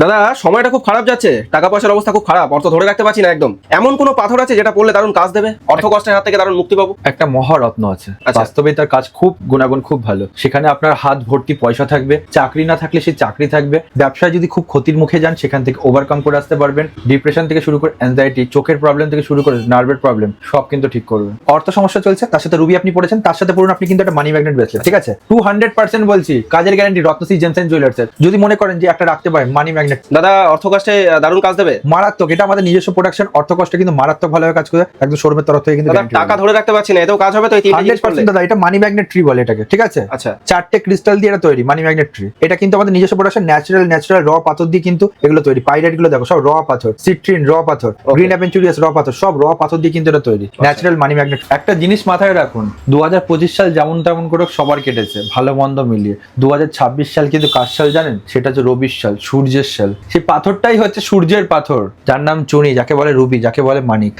দাদা সময়টা খুব খারাপ যাচ্ছে। টাকা পয়সার অবস্থা খুব খারাপ অর্থ ধরে রাখতে পারছি না একদম। এমন কোনো পাথর আছে যেটা পড়লে দারুণ কাজ দেবে? অর্থ কষ্টের হাত থেকে দারুণ মুক্তি পাবো? একটা মহারত্ন আছে। আচ্ছা। বাস্তবে তার কাজ খুব গুণাগুণ খুব ভালো। সেখানে আপনার হাত ভর্তি পয়সা থাকবে চাকরি না থাকলে সে চাকরি থাকবে। ব্যবসায় যদি খুব ক্ষতির মুখে যান সেখান থেকে ওভারকাম করে আসতে পারবেন। ডিপ্রেশন থেকে শুরু করে অ্যাংজাইটি চোখের প্রবলেম থেকে শুরু করে নার্ভের প্রবলেম সব কিন্তু ঠিক করবে অর্থ সমস্যা চলছে তার সাথে রুবি আপনি পড়েছেন তার সাথে পড়ুন আপনি কিন্তু একটা মানি ম্যাগনেট বেসলেন ঠিক আছে? টু হান্ড্রেড পার্সেন্ট বলছি কাজের গ্যারান্টি রত্নশ্রী জেমসেন জুয়েলার্সের যদি মনে করেন যে একটা রাখতে পারেন মানি ম্যাগনেট দাদা অর্থ কষ্টে দারুণ কাজ দেবে? মারাত্মক এটা আমাদের নিজস্ব প্রোডাকশন অর্থ কষ্ট কিন্তু মারাত্মক ভালোভাবে কাজ করে একদম শোরুমের তরফ থেকে কিন্তু টাকা ধরে রাখতে পারছি না এতেও কাজ হবে তো এই দাদা এটা মানি ম্যাগনেট ট্রি বলে এটাকে ঠিক আছে? আচ্ছা। চারটে ক্রিস্টাল দিয়ে এটা তৈরি মানি ম্যাগনেট ট্রি এটা কিন্তু আমাদের নিজস্ব প্রোডাকশন ন্যাচারাল ন্যাচারাল র পাথর দিয়ে কিন্তু এগুলো তৈরি। পাইরাইটগুলো দেখো সব র পাথর সিট্রিন র পাথর. গ্রিন অ্যাভেঞ্চুরিয়াস র পাথর সব র পাথর দিয়ে কিন্তু এটা তৈরি ন্যাচারাল মানি ম্যাগনেট একটা জিনিস মাথায় রাখুন দু হাজার পঁচিশ সাল যেমন তেমন করে সবার কেটেছে ভালো মন্দ মিলিয়ে। দু হাজার ছাব্বিশ সাল কিন্তু কার সাল জানেন? সেটা হচ্ছে রবির সাল সূর্যের সাল। সেই পাথরটাই হচ্ছে সূর্যের পাথর। যার নাম চুনি যাকে বলে রুবি যাকে বলে মানিক।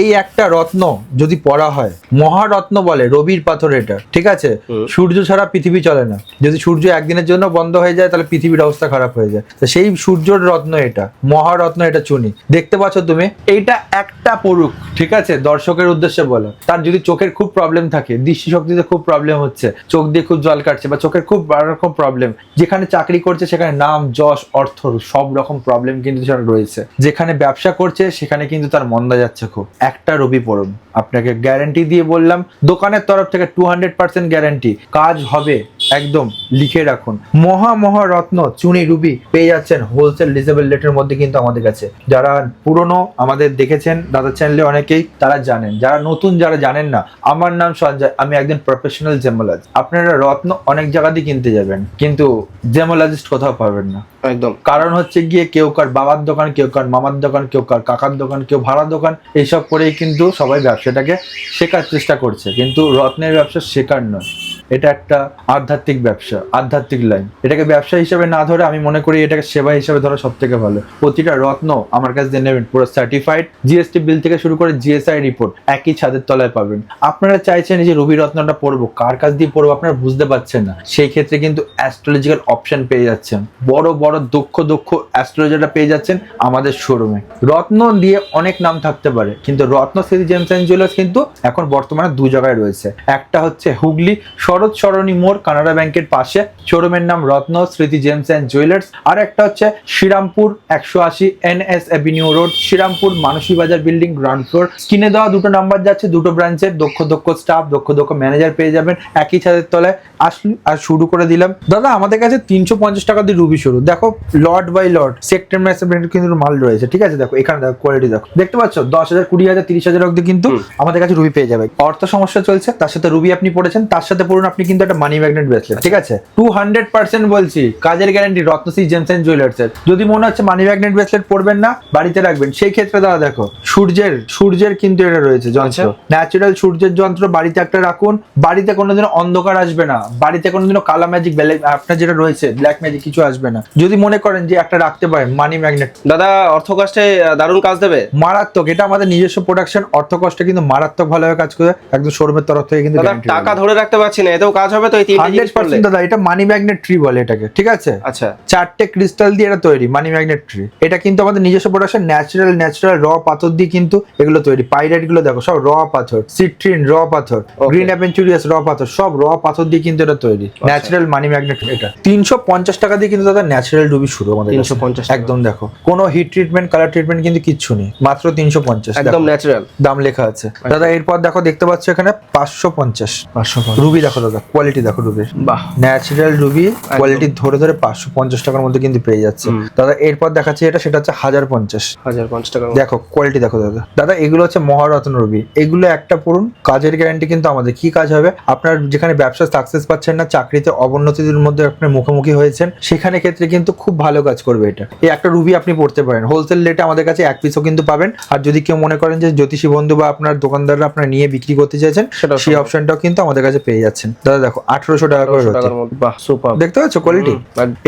এই একটা রত্ন যদি পড়া হয় মহারত্ন বলে রবির পাথর এটা ঠিক আছে? সূর্য ছাড়া পৃথিবী চলে না। যদি সূর্য একদিনের জন্য বন্ধ হয়ে যায় তাহলে পৃথিবীর অবস্থা খারাপ হয়ে যায়। তো সেই সূর্যর রত্ন এটা মহারত্ন এটা চুনি। দেখতে পাচ্ছ তুমি? এইটা একটা পড়ুক ঠিক আছে? দর্শকের উদ্দেশ্যে বলো। তার যদি চোখের খুব প্রবলেম থাকে দৃষ্টিশক্তিতে খুব প্রবলেম হচ্ছে চোখ দিয়ে খুব জল কাটছে বা চোখের খুব রকম প্রবলেম যেখানে চাকরি করছে সেখানে নাম যশ অর্থ সব রকম প্রবলেম কিন্তু রয়েছে। যেখানে ব্যবসা করছে, সেখানে কিন্তু তার মন্দা যাচ্ছে খুব। একটা রবি পড়ুন আপনাকে গ্যারান্টি দিয়ে বললাম দোকানের তরফ থেকে টু হান্ড্রেড পার্সেন্ট গ্যারান্টি কাজ হবে একদম লিখে রাখুন। মহা মহা রত্ন চুনি রুবি পেয়ে যাচ্ছেন হোলসেল ডিসেবল রেটের মধ্যে কিন্তু আমাদের কাছে। যারা পুরনো আমাদের দেখেছেন দাদা চ্যানেলে অনেকেই তারা জানেন। যারা নতুন যারা জানেন না আমার নাম সঞ্জয় আমি একজন প্রফেশনাল জেমোলজ আপনারা রত্ন অনেক জায়গাতেই কিনতে যাবেন কিন্তু জেমোলজিস্ট কোথাও পাবেন না। একদম। কারণ হচ্ছে গিয়ে কেউ কার বাবার দোকান কেউ কার মামার দোকান কেউ কার কাকার দোকান কেউ ভাড়া দোকান এইসব করেই কিন্তু সবাই ব্যবসাটাকে শেখার চেষ্টা করছে। কিন্তু রত্নের ব্যবসা শেখার নয়। এটা একটা আধ্যাত্মিক ব্যবসা, আধ্যাত্মিক লাইন এটাকে ব্যবসা হিসেবে না ধরে আমি মনে করি এটাকে সেবা হিসেবে ধরা সব থেকে ভালো। প্রতিটা রত্ন আমার কাছে দিয়ে নেবেন, পুরো সার্টিফাইড জিএসটি বিল থেকে শুরু করে জিএসআই রিপোর্ট একই ছাদের তলায় পাবেন। আপনারা চাইছেন যে রবি রত্নটা পড়ব, কার কাছ দিয়ে পড়ব আপনারা বুঝতে পারছেন না। সেই ক্ষেত্রে কিন্তু অ্যাস্ট্রোলজিক্যাল অপশন পেয়ে যাচ্ছেন। বড় বড়, দক্ষ দক্ষ অ্যাস্ট্রোলজারটা পেয়ে যাচ্ছেন আমাদের শোরুমে রত্ন দিয়ে অনেক নাম থাকতে পারে, কিন্তু রত্ন স্মৃতি জেমস অ্যান্ড জুয়েলার্স কিন্তু এখন বর্তমানে দু জায়গায় রয়েছে। একটা হচ্ছে হুগলি শরৎ সরণী মোড় কানাডা ব্যাংকের পাশে। শোরুমের নাম রত্ন স্মৃতি জেমস অ্যান্ড জুয়েলার্স। আর একটা হচ্ছে শ্রীরামপুর একশো আশি N S avenue road Serampore Manasi Bazar building ground floor. স্ক্রিনে দেওয়া দুটো নাম্বার যাচ্ছে দুটো ব্রাঞ্চের। দক্ষ দক্ষ স্টাফ দক্ষ দক্ষ ম্যানেজার পেয়ে যাবেন একই ছাদের তলায়। আসলি আর শুরু করে দিলাম। দাদা আমাদের কাছে তিনশো পঞ্চাশ টাকা দিয়ে রুবি শুরু দেখো লট বাই লট সেক্টর ম্যাসের কিন্তু মাল রয়েছে। ঠিক আছে দেখো এখানে দেখো কোয়ালিটি দেখো। দেখতে পাচ্ছ? দশ হাজার কুড়ি হাজার তিরিশ হাজার অব্দি কিন্তু আমাদের কাছে রুবি পেয়ে যাবে। অর্থ সমস্যা চলছে তার সাথে রুবি আপনি পড়েছেন তার সাথে পড়ুন আপনি কিন্তু একটা মানি ম্যাগনেট বেসলেন ঠিক আছে? টু হান্ড্রেড পার্সেন্ট বলছি কাজের গ্যারান্টি রত্নশ্রী জেমস জুয়েলার্স এর। যদি মনে হচ্ছে মানি ম্যাগনেট ব্রেসলেট পড়বেন না বাড়িতে রাখবেন। সেই ক্ষেত্রে দাদা দেখো সূর্যের সূর্যের কিন্তু এটা রয়েছে যন্ত্র। আচ্ছা। ন্যাচারাল সূর্যের যন্ত্র বাড়িতে একটা রাখুন। বাড়িতে কোনোদিনও অন্ধকার আসবে না। বাড়িতে কোনোদিনও কালা ম্যাজিক আপনার যেটা রয়েছে ব্ল্যাক ম্যাজিক কিছু আসবে না। যদি মনে করেন যে একটা রাখতে পারেন মানি ম্যাগনেট দাদা অর্থ কষ্টে দারুণ কাজ দেবে। মারাত্মক এটা আমাদের নিজস্ব প্রোডাকশন অর্থ কষ্টে কিন্তু মারাত্মক ভালোভাবে কাজ করে একদম শোরুমের তরফ থেকে কিন্তু টাকা ধরে রাখতে পারছি না এতেও কাজ হবে তো এই তিনটে জিনিস করলে? দাদা এটা মানি ম্যাগনেট ট্রি বলে এটাকে ঠিক আছে? আচ্ছা। চারটে ক্রিস্টাল দিয়ে এটা তৈরি মানি ম্যাগনেট ট্রি এটা কিন্তু আমাদের নিজস্ব প্রোডাকশন ন্যাচারাল ন্যাচারাল র পাথর দিয়ে কিন্তু এগুলো তৈরি। পাইরাইটগুলো দেখো সব র পাথর সিট্রিন র পাথর গ্রিন অ্যাভেঞ্চুরিয়াস র পাথর সব র পাথর দিয়ে কিন্তু এটা তৈরি। ন্যাচারাল মানি ম্যাগনেট এটা। তিনশো পঞ্চাশ টাকা দিয়ে কিন্তু দাদা ন্যাচারাল রুবি শুরু আমাদের কাছে। 350 একদম দেখো। কোনো হিট ট্রিটমেন্ট কালার ট্রিটমেন্ট কিন্তু কিচ্ছু নেই। মাত্র তিনশো পঞ্চাশ একদম ন্যাচারাল দাম লেখা আছে। দাদা এরপর দেখো দেখতে পাচ্ছ এখানে পাঁচশো পঞ্চাশ। পাঁচশো রুবি দেখো দাদা কোয়ালিটি দেখো রুবির বাহ। ন্যাচারাল রুবি কোয়ালিটি ধরে ধরে পাঁচশো পঞ্চাশ টাকার মধ্যে কিন্তু পেয়ে যাচ্ছে। দাদা এরপর দেখাচ্ছি এটা সেটা হচ্ছে হাজার পঞ্চাশ। হাজার পঞ্চাশ টাকা দেখো কোয়ালিটি দেখো দাদা। দাদা এগুলো হচ্ছে মহারত্ন রুবি এগুলো একটা পড়ুন কাজের গ্যারান্টি কিন্তু আমাদের। কি কাজ হবে? আপনার যেখানে ব্যবসা সাকসেস পাচ্ছেন না চাকরিতে অবনতির মধ্যে আপনার মুখোমুখি হয়েছেন সেখানে ক্ষেত্রে কিন্তু খুব ভালো কাজ করবে এটা। এই একটা রুবি আপনি পড়তে পারেন। হোলসেল রেটে আমাদের কাছে এক পিসও কিন্তু পাবেন। আর যদি কেউ মনে করেন যে জ্যোতিষী বন্ধু বা আপনার দোকানদাররা আপনার নিয়ে বিক্রি করতে চাইছেন সেটাও সেই অপশনটাও কিন্তু আমাদের কাছে পেয়ে যাচ্ছেন। দাদা দেখো আঠারোশো টাকা করে 1200 টাকার মধ্যে বাহ সুপার দেখতে পাচ্ছ কোয়ালিটি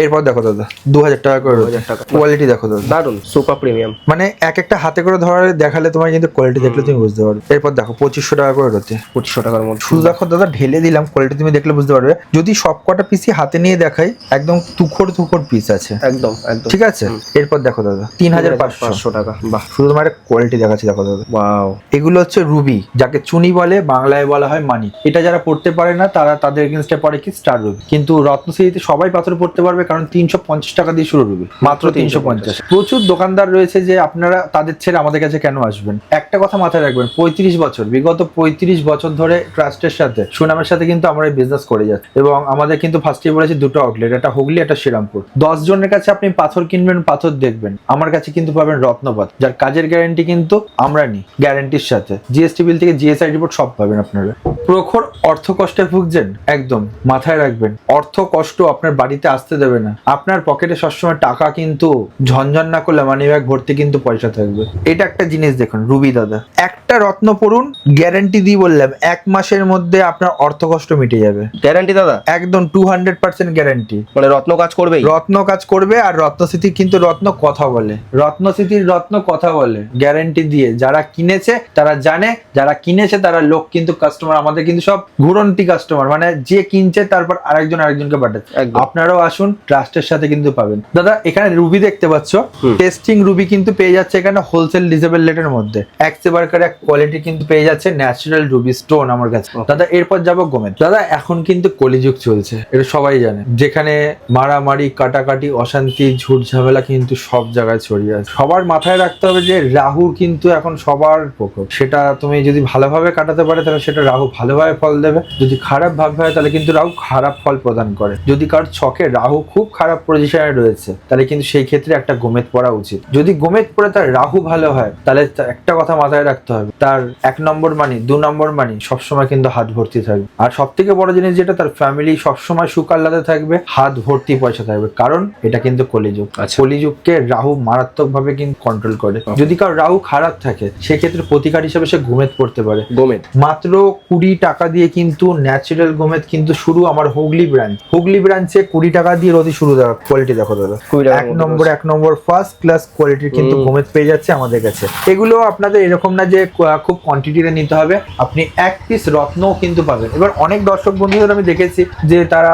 এরপর দেখো দাদা দু হাজার টাকা করে টাকা। কোয়ালিটি দেখো দাদা। দারুণ সুপার প্রিমিয়াম মানে এক একটা হাতে করে ধরে দেখালে তোমার কিন্তু কোয়ালিটি দেখলে তুমি বুঝতে পারবে। এরপর দেখো পঁচিশশো টাকা করে রয়েছে পঁচিশশো টাকার মধ্যে। শুধু দেখো দাদা ঢেলে দিলাম কোয়ালিটি তুমি দেখলে বুঝতে পারবে। যদি সব কটা পিসি হাতে নিয়ে দেখাই একদম তুখর তুখর পিস আছে। একদম একদম। ঠিক আছে? এরপর দেখো দাদা তিন হাজার পাঁচশো। টাকা বাহ। শুধু তোমার কোয়ালিটি দেখাচ্ছি দেখো দাদা। ওয়াও এগুলো হচ্ছে রুবি যাকে চুনি বলে বাংলায় বলা হয় মানি। এটা যারা পড়তে পারে না তারা তাদের এগেনস্টে পড়ে কি স্টার রুবি কিন্তু রত্ন রত্নশ্রীতে সবাই পাথর পড়তে পারবে কারণ তিনশো পঞ্চাশ টাকা দিয়ে শুরু রুবি মাত্র তিনশো পঞ্চাশ। প্রচুর দোকানদার রয়েছে যে আপনারা তাদের ছেড়ে আমাদের কাছে কেন আসবেন? একটা কথা মাথায় রাখবেন পঁয়ত্রিশ বছর বিগত পঁয়ত্রিশ বছর ধরে ট্রাস্টের সাথে সুনামের সাথে কিন্তু আমরা এই বিজনেস করে যাচ্ছি। এবং আমাদের কিন্তু ফার্স্টে বলেছি দুটো আউটলেট একটা হুগলি একটা শ্রীরামপুর। দশ জনের কাছে আপনি পাথর কিনবেন পাথর দেখবেন। আমার কাছে কিন্তু পাবেন রত্নপাত যার কাজের গ্যারান্টি কিন্তু আমরা নিই গ্যারান্টির সাথে। জিএসটি বিল থেকে জিএসআই রিপোর্ট সব পাবেন আপনারা। প্রখর অর্থ কষ্টে ভুগছেন? একদম, মাথায় রাখবেন। অর্থ কষ্ট আপনার বাড়িতে আসতে দেবে না। আপনার পকেটে সবসময় টাকা কিন্তু ঝনঝন না করলে মানি ব্যাগ ভর্তি কিন্তু পয়সা থাকবে। এটা একটা জিনিস দেখুন, রুবি দাদা। একটা রত্ন পড়ুন গ্যারান্টি দিয়ে বললাম এক মাসের মধ্যে আপনার অর্থ কষ্ট মিটে যাবে। গ্যারান্টি দাদা? একদম টু হান্ড্রেড পার্সেন্ট গ্যারান্টি মানে রত্ন কাজ করবে রত্ন কাজ করবে আর রত্নস্মৃতির কিন্তু রত্ন কথা বলে। রত্ন রত্নস্মৃতির রত্ন কথা বলে গ্যারান্টি দিয়ে। যারা কিনেছে তারা জানে যারা কিনেছে তারা লোক কিন্তু কাস্টমার আমাদের কিন্তু সব ঘুরন্তি কাস্টমার মানে যে কিনছে তারপর আরেকজন আরেকজনকে পাঠাচ্ছে। আপনারাও আসুন ট্রাস্টের সাথে কিন্তু পাবেন। দাদা এখানে রুবি দেখতে পাচ্ছ? টেস্টিং রুবি কিন্তু পেয়ে যাচ্ছে এখানে হোলসেল ডিজেবল লেটের মধ্যে। এক সেবারকার এক কোয়ালিটি কিন্তু পেয়ে যাচ্ছে ন্যাচারাল রুবি স্টোন আমার কাছে। দাদা এরপর যাব গোমেদ দাদা এখন কিন্তু কলিযুগ চলছে এটা সবাই জানে। যেখানে মারামারি কাটাকাটি অশান্তি ঝুট ঝামেলা কিন্তু সব জায়গায় ছড়িয়ে আছে। সবার মাথায় রাখতে হবে যে রাহু কিন্তু এখন সবার প্রকোপ সেটা তুমি যদি ভালোভাবে কাটাতে পারে তাহলে সেটা রাহু ভালোভাবে ফল দেবে। যদি খারাপ ভাবে হয় তাহলে কিন্তু রাহু খারাপ ফল প্রদান করে। যদি কারোর ছকে রাহু খুব খারাপ পজিশনে রয়েছে তাহলে কিন্তু সেই ক্ষেত্রে একটা গোমেদ পড়া উচিত। যদি গোমেদ পড়ে তার রাহু ভালো হয় তাহলে একটা কথা মাথায় রাখতে হবে তার এক নম্বর মানি দু নম্বর মানি সবসময় কিন্তু হাত ভর্তি থাকবে। আর সব থেকে বড় জিনিস যেটা তার ফ্যামিলি সবসময় সুখ আহ্লাদে থাকবে হাত ভর্তি পয়সা থাকবে। কারণ এটা কিন্তু কলিযুগ। আচ্ছা। কলিযুগকে রাহু মারাত্মক ভাবে কিন্তু কন্ট্রোল করে। যদি কারও রাহু খারাপ থাকে সেক্ষেত্রে প্রতিকার হিসেবে সে ঘুমেত পড়তে পারে। গোমেদ। মাত্র কুড়ি টাকা দিয়ে কিন্তু ন্যাচারাল গোমেদ কিন্তু শুরু আমার হুগলি ব্রাঞ্চ হুগলি ব্রাঞ্চে কুড়ি টাকা দিয়ে রতি শুরু দেওয়া। কোয়ালিটি দেখো দাদা। এক নম্বর এক নম্বর ফার্স্ট ক্লাস কোয়ালিটির কিন্তু। গোমেদ পেয়ে যাচ্ছে আমাদের কাছে। এগুলো আপনাদের এরকম না যে খুব কোয়ান্টিটিতে নিতে হবে। আপনি এক পিস রত্নও কিন্তু পাবেন। এবার অনেক দর্শক বন্ধুদের আমি দেখেছি যে তারা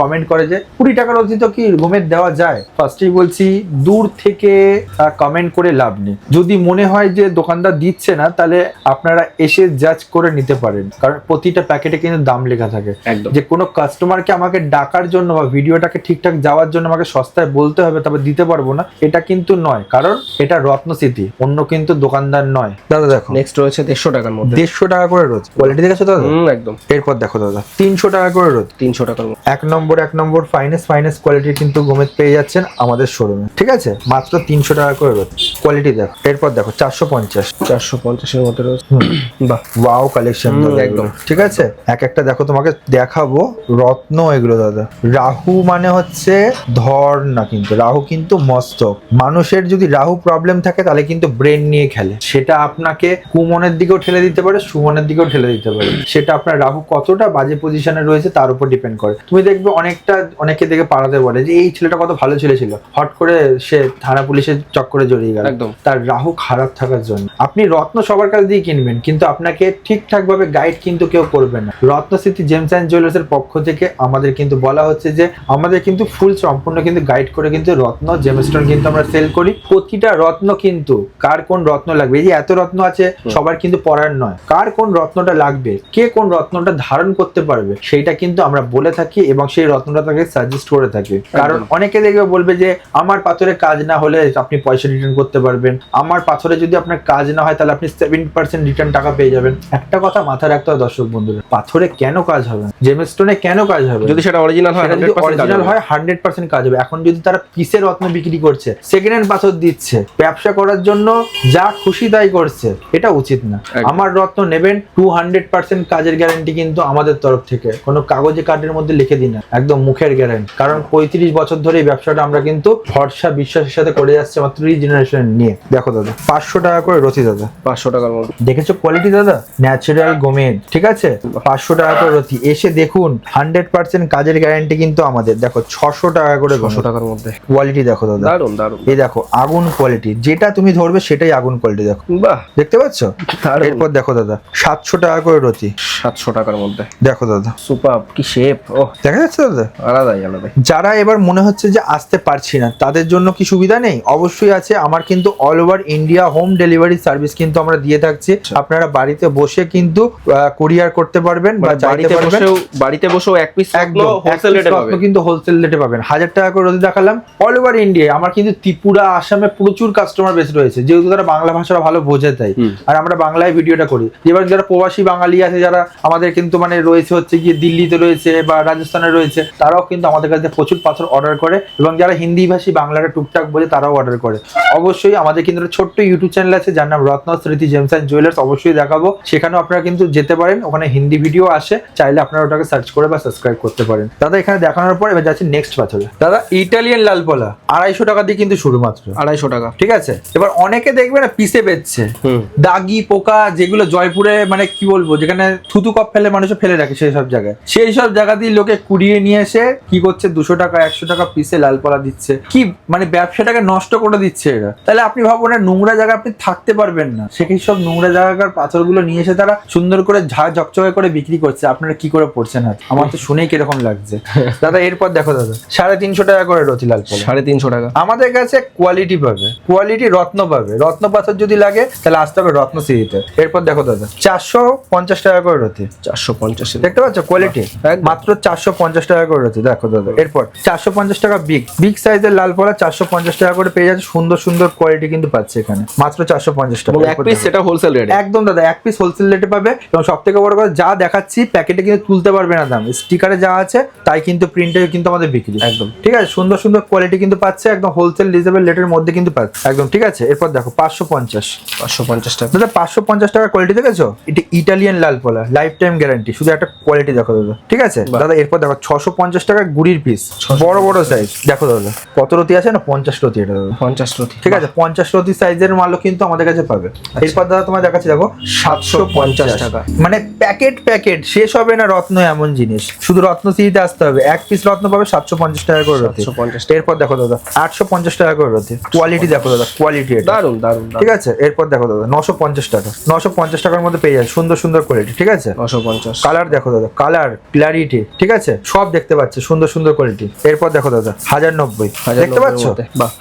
কমেন্ট করে যে কুড়ি টাকার অতীত কি গোমেদ দেওয়া যায়? ফার্স্টেই বলছি দূর থেকে কমেন্ট করে লাভ নেই। যদি মনে হয় যে দোকানদার দিচ্ছে না তাহলে আপনারা এসে জাজ করে নিতে পারেন। কারণ প্রতিটা প্যাকেটে কিন্তু দাম লেখা থাকে। একদম। যে কোনো কাস্টমারকে আমাকে ডাকার জন্য বা ভিডিওটাকে ঠিকঠাক যাওয়ার জন্য আমাকে সস্তায় বলতে হবে তবে দিতে পারব না এটা কিন্তু নয়। কারণ এটা রত্নস্মৃতি অন্য কিন্তু দোকানদার নয়। দাদা দেখো নেক্সট রয়েছে দেড়শো টাকার মধ্যে। দেড়শো টাকা করে রোজ। কোয়ালিটি দেখেছ দাদা? হুম একদম। এরপর দেখো দাদা তিনশো টাকা করে রোজ। তিনশো টাকার মধ্যে। এক নম্বর এক নম্বর ফাইনেস্ট ফাইনেস্ট কোয়ালিটির কিন্তু গোমেদ পেয়ে যাচ্ছেন আমাদের শোরুমে ঠিক আছে? মাত্র তিনশো টাকা করে রোজ। কোয়ালিটি দেখো। এরপর দেখো চারশো পঞ্চাশ। চারশো পঞ্চাশের মধ্যে রয়েছে বাহ। ওয়াও কালেকশন একদম। ঠিক আছে? এক একটা দেখো তোমাকে দেখাবো। রত্ন এগুলো দাদা। রাহু মানে হচ্ছে ধর না কিন্তু। রাহু কিন্তু মস্তক। মানুষের যদি রাহু প্রবলেম থাকে তাহলে কিন্তু ব্রেন নিয়ে খেলে। সেটা আপনাকে কুমনের দিকেও ঠেলে দিতে পারে সুমনের দিকেও ঠেলে দিতে পারে। সেটা আপনার রাহু কতটা বাজে পজিশনে রয়েছে তার উপর ডিপেন্ড করে। তুমি দেখবে অনেকটা অনেকে দেখে পাড়াতে বলে যে এই ছেলেটা কত ভালো ছেলে ছিল। হট করে সে থানা পুলিশের চক্করে জড়িয়ে গেল। একদম। তার রাহু খারাপ থাকার জন্য। আপনি রত্ন সবার কাছ দিয়ে কিনবেন কিন্তু আপনাকে ঠিকঠাক ভাবে গাইড কিন্তু কেউ করবে না। রত্নস্মৃতি জেমস অ্যান্ড জুয়েলার্স এর পক্ষ থেকে আমাদের কিন্তু বলা হচ্ছে যে আমাদের কিন্তু ফুল সম্পূর্ণ কিন্তু গাইড করে কিন্তু রত্ন জেমস্টোন কিন্তু আমরা সেল করি। প্রতিটা রত্ন কিন্তু কার কোন রত্ন লাগবে? এই যে এত রত্ন আছে সবার কিন্তু পড়ার নয়। কার কোন রত্নটা লাগবে কে কোন রত্নটা ধারণ করতে পারবে সেইটা কিন্তু আমরা বলে থাকি এবং সেই রত্নটা তাকে সাজেস্ট করে থাকি। কারণ অনেকে দেখবে বলবে যে আমার পাথরে কাজ না হলে আপনি পয়সা রিটার্ন করতে পারবেন। আমার পাথরে যদি আপনার কাজ না হয় তাহলে আপনি সেভেন্টি পার্সেন্ট রিটার্ন টাকা পেয়ে যাবেন। একটা কথা মাথায় রাখতে হবে দর্শক বন্ধুরা পাথরে কেন কাজ হবে? জেমস্টোনে কেন কাজ হবে? যদি সেটা অরিজিনাল হয় যদি অরিজিনাল হয় হান্ড্রেড পার্সেন্ট কাজ হবে। এখন যদি তারা পিসের রত্ন বিক্রি করছে সেকেন্ড হ্যান্ড পাথর দিচ্ছে ব্যবসা করার জন্য যা খুশি তাই করছে এটা উচিত না। আমার রত্ন নেবেন টু হান্ড্রেড পার্সেন্ট কাজের গ্যারান্টি কিন্তু আমাদের তরফ থেকে। কোনো কাগজে কার্ডের মধ্যে লিখে দিই না একদম মুখের গ্যারান্টি কারণ পঁয়ত্রিশ বছর ধরে এই ব্যবসাটা আমরা কিন্তু ভরসা বিশ্বাসের সাথে করে যাচ্ছি আমার থ্রি জেনারেশন নিয়ে। দেখো দাদা পাঁচশো টাকা করে রতি দাদা। পাঁচশো টাকার মধ্যে দেখেছ কোয়ালিটি দাদা? ন্যাচারাল গোমেদ ঠিক আছে? পাঁচশো টাকা করে রতি। এসে দেখুন হান্ড্রেড পার্সেন্ট কাজের গ্যারান্টি কিন্তু আমাদের। দেখো ছশো টাকা করে ছশো টাকার মধ্যে। কোয়ালিটি দেখো দাদা। দারুণ দারুণ এই দেখো আগুন কোয়ালিটি যেটা তুমি ধরবে সেটাই আগুন কোয়ালিটি দেখো। বাহ। দেখতে পাচ্ছ? দারুণ। এরপর দেখো দাদা সাতশো টাকা করে রতি সাতশো টাকার মধ্যে। দেখো দাদা। সুপার কি শেপ ও দেখা যাচ্ছে দাদা? আলাদাই আলাদাই। যারা এবার মনে হচ্ছে যে আসতে পারছি না তাদের জন্য কি সুবিধা নেই? অবশ্যই আছে। আমার কিন্তু all over India home delivery service কিন্তু আমরা দিয়ে থাকছি। আপনারা বাড়িতে বসে কিন্তু কুরিয়ার করতে পারবেন বা মানে বাড়িতে বসেও বাড়িতে বসেও এক পিস একদম হোলসেল রেটে পাবে রত্ন কিন্তু হোলসেল রেটে পাবেন। হাজার টাকা করে রোজ দেখালাম। অল ওভার ইন্ডিয়া আমার কিন্তু ত্রিপুরা আসামে প্রচুর কাস্টমার বেস রয়েছে। যেহেতু তারা বাংলা ভাষাটা ভালো বোঝে তাই। আর আমরা বাংলায় ভিডিওটা করি। এবার যারা প্রবাসী বাঙালি আছে যারা আমাদের কিন্তু মানে রয়েছে হচ্ছে গিয়ে দিল্লিতে রয়েছে বা রাজস্থানে রয়েছে তারাও কিন্তু আমাদের কাছে প্রচুর পাথর অর্ডার করে এবং যারা হিন্দি ভাষী বাংলাটা টুকটাক বোঝে তারাও অর্ডার করে। অবশ্যই আমাদের কিন্তু ছোট্ট ইউটিউব চ্যানেল আছে যার নাম রত্ন স্মৃতি জেমস অ্যান্ড জুয়েলার্স অবশ্যই দেখাবো। সেখানেও আপনারা কিন্তু যেতে পারেন ওখানে হিন্দি ভিডিও আসে চাইলে আপনারা ওটাকে সার্চ করে বা সাবস্ক্রাইব করতে পারেন। দাদা এখানে দেখানোর পর এবার যাচ্ছে নেক্সট পাথরে। দাদা ইটালিয়ান লালপলা আড়াইশো টাকা দিয়ে কিন্তু শুরু মাত্র আড়াইশো টাকা। ঠিক আছে? এবার অনেকে দেখবে না পিসে বেচছে। হুম। দাগি পোকা যেগুলো জয়পুরে মানে কি বলব যেখানে থুতু কপ ফেলে মানুষ ফেলে রাখে সেই সব জায়গায়। সেই সব জায়গা দিয়ে লোকে কুড়িয়ে নিয়ে এসে কি করছে দুশো টাকা একশো টাকা পিসে লালপলা দিচ্ছে। কি মানে ব্যবসাটাকে নষ্ট করে দিচ্ছে এরা। তাহলে আপনি ভাবুন না নোংরা জায়গা আপনি থাকতে পারবেন না। সেই সব নোংরা জায়গাকার পাথরগুলো নিয়ে এসে তারা সুন্দর করে ঝা ঝকচকে করে বিক্রি করছে? আপনারা কি করে পড়ছেন হাত আমার তো শুনেই কীরকম লাগছে। দাদা এরপর দেখো দাদা সাড়ে তিনশো টাকা করে রতি লালপলা। সাড়ে তিনশো টাকা। আমাদের কাছে কোয়ালিটি পাবে। কোয়ালিটি রত্ন পাবে। রত্ন পাথর যদি লাগে তাহলে আসতে হবে রত্ন এরপর দেখো দাদা চারশো পঞ্চাশ টাকা করে রতি। চারশো পঞ্চাশ দেখতে পাচ্ছ? কোয়ালিটি মাত্র চারশো পঞ্চাশ টাকা করে রতি দেখো দাদা। এরপর চারশো পঞ্চাশ টাকা বিগ বিগ সাইজের লাল পলা চারশো পঞ্চাশ টাকা করে পেয়ে যাচ্ছে। সুন্দর সুন্দর কোয়ালিটি কিন্তু পাচ্ছে এখানে। মাত্র চারশো পঞ্চাশ টাকা। এক পিস সেটা হোলসেল রেটে একদম দাদা এক পিস হোলসেল রেটে পাবে। এবং সব থেকে বড় কথা যা দেখাচ্ছি প্যাকেটে কিন্তু তুলতে পারবে না দাম। স্টিকারে যা আছে তাই কিন্তু প্রিন্টে কিন্তু আমাদের বিক্রি। একদম। ঠিক আছে? সুন্দর সুন্দর কোয়ালিটি কিন্তু পাচ্ছে। একদম হোলসেল রিজনেবল রেটের মধ্যে কিন্তু পাচ্ছে। একদম ঠিক আছে? এরপর দেখো পাঁচশো পঞ্চাশ। পাঁচশো পঞ্চাশ টাকা দাদা পাঁচশো পঞ্চাশ টাকা কোয়ালিটি দেখেছ? এটা ইটালিয়ান লাল পোলা লাইফ টাইম গ্যারান্টি শুধু একটা কোয়ালিটি দেখো দাদা ঠিক আছে। দাদা এরপর দেখো ছশো পঞ্চাশ টাকা গুড়ির পিস বড় বড় সাইজ দেখো দাদা কত রতি আছে না পঞ্চাশ রতি এটা দাদা? পঞ্চাশ রতি ঠিক আছে পঞ্চাশ রতি সাইজের মালও কিন্তু আমাদের কাছে পাবে। এরপর দাদা তোমার দেখাচ্ছি দেখো সাতশো পঞ্চাশ টাকা। মানে প্যাকেট প্যাকেট শেষ হবে না রত্ন এমন জিনিস শুধু রত্ন সিটিতে আসতে হবে এক পিস রত্ন পাবে সাতশো পঞ্চাশ টাকা করে রতি। এরপর দেখো দাদা আটশো পঞ্চাশ টাকা করে রতি কোয়ালিটি দেখো দাদা কোয়ালিটি দারুণ দারুণ ঠিক আছে এরপর দেখো দাদা নশো পঞ্চাশ টাকা। নশো পঞ্চাশ টাকার মধ্যে পেয়ে যাবে। সুন্দর সুন্দর কোয়ালিটি ঠিক আছে? নশো পঞ্চাশ। কালার দেখো দাদা কালার ক্লারিটি ঠিক আছে? সব দেখতে পাচ্ছে সুন্দর সুন্দর কোয়ালিটি এরপর দেখো দাদা হাজার নব্বই। দেখতে পাচ্ছ?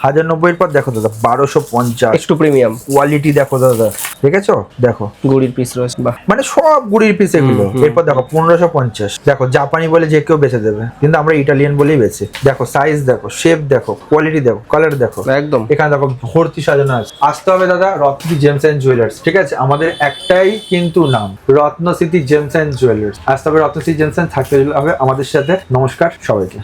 হাজার নব্বই পর দেখো দাদা বারোশো পঞ্চাশ। একটু প্রিমিয়াম কোয়ালিটি দেখো দাদা দেখেছ? দেখো। গুড়ির পিস রয়েছে মানে সব গুড়ির পিস এগুলো। এরপর দেখো পনেরোশো পঞ্চাশ। দেখো জাপানি বলে যে কেউ বেচে দেবে কিন্তু আমরা ইটালিয়ান বলেই বেচি। দেখো সাইজ দেখো শেপ দেখো কোয়ালিটি দেখো কালার দেখো। একদম। এখানে দেখো ভর্তি সাজানো আছে। আসতে হবে দাদা Ratna gems and and jewellers ঠিক আছে, আমাদের একটাই কিন্তু নাম, রত্নসিটি জেমস অ্যান্ড জুয়েলার্স। আসতে হবে রত্নসিটি জেমস অ্যান্ড থাকতে হবে আমাদের সাথে। নমস্কার সবাইকে।